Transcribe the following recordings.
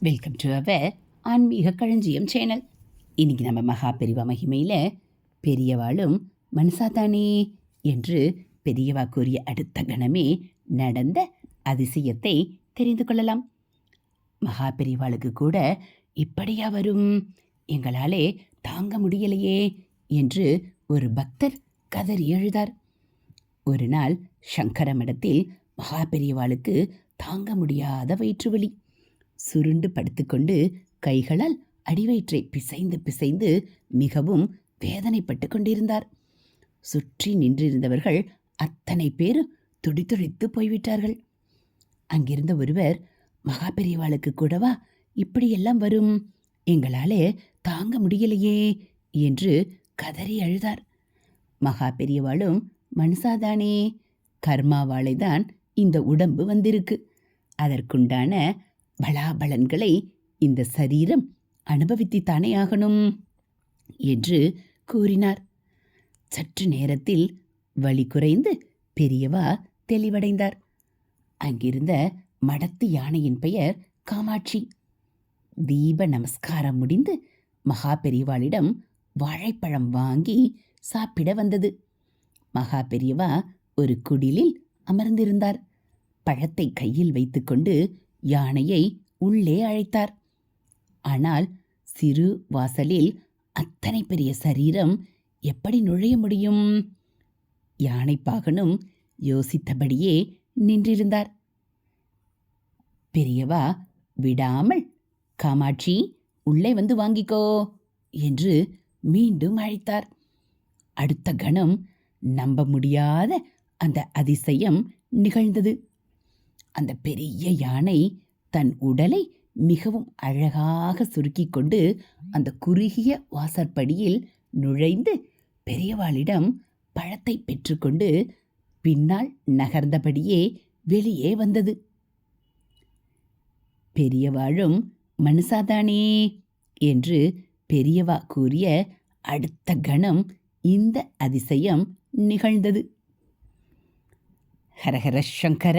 Welcome to our ஆன்மீக களஞ்சியம் channel இன்னைக்கு நம்ம மகா பெரிவா மகிமையில் பெரியவாளும் மனசாதானே என்று பெரியவா கூறிய அடுத்த கணமே நடந்த அதிசயத்தை தெரிந்து கொள்ளலாம். மகா பெரியவாளுக்கு கூட இப்படியா வரும்? எங்களாலே தாங்க முடியலையே என்று ஒரு பக்தர் கதறி எழுதார். ஒரு நாள் சங்கர மடத்தில் மகா பெரியவாளுக்கு தாங்க முடியாத வயிற்றுவலி சுருண்டு படுத்துக்கொண்டு கைகளால் அடிவயிற்றை பிசைந்து பிசைந்து மிகவும் வேதனைப்பட்டு கொண்டிருந்தார். சுற்றி நின்றிருந்தவர்கள் அத்தனை பேர் துடித்துடித்து போய்விட்டார்கள். அங்கிருந்த ஒருவர் மகா பெரியவாளுக்கு கூடவா? இப்படியெல்லாம் வரும். எங்களாலே தாங்க முடியலையே என்று கதறி அழுதார். மகா பெரியவாளும் மனுஷாதானே கர்மாவாளை தான் இந்த உடம்பு வந்திருக்கு. அதற்குண்டான பலாபலன்களை இந்த சரீரம் அனுபவித்துத்தானே ஆகணும்? என்று கூறினார். சற்று நேரத்தில் வலி குறைந்து பெரியவா தெளிவடைந்தார். அங்கிருந்த மடத்து யானையின் பெயர் காமாட்சி. தீப நமஸ்காரம் முடிந்து மகா பெரியவாளிடம் வாழைப்பழம் வாங்கி சாப்பிட வந்தது. மகா பெரியவா ஒரு குடிலில் அமர்ந்திருந்தார். பழத்தை கையில் வைத்துக்கொண்டு யானையை உள்ளே அழைத்தார். ஆனால் சிறு வாசலில் அத்தனை பெரிய சரீரம் எப்படி நுழைய முடியும்? யானைப்பாகனும் யோசித்தபடியே நின்றிருந்தார். பெரியவா விடாமல் காமாட்சி உள்ளே வந்து வாங்கிக்கோ என்று மீண்டும் அழைத்தார். அடுத்த கணம் நம்ப முடியாத அந்த அதிசயம் நிகழ்ந்தது. அந்த பெரிய யானை தன் உடலை மிகவும் அழகாக சுருக்கிக் கொண்டு அந்த குறுகிய வாசற்படியில் நுழைந்து பெரியவாளிடம் பழத்தை பெற்றுக்கொண்டு பின்னால் நகர்ந்தபடியே வெளியே வந்தது. பெரியவாளும் மனுஷாதானே என்று பெரியவா கூறிய அடுத்த கணம் இந்த அதிசயம் நிகழ்ந்தது. ஹரஹர சங்கர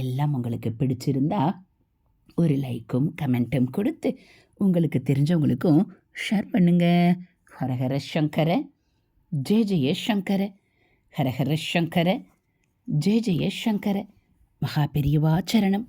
எல்லாம் உங்களுக்கு பிடிச்சிருந்தா ஒரு லைக்கும் கமெண்ட்டும் கொடுத்து உங்களுக்கு தெரிஞ்சவங்களுக்கும் ஷேர் பண்ணுங்க. ஹரஹர சங்கர ஜெய ஜெய சங்கர ஹரஹர சங்கர ஜெய ஜெய சங்கர மகா பெரியவாச்சரணம்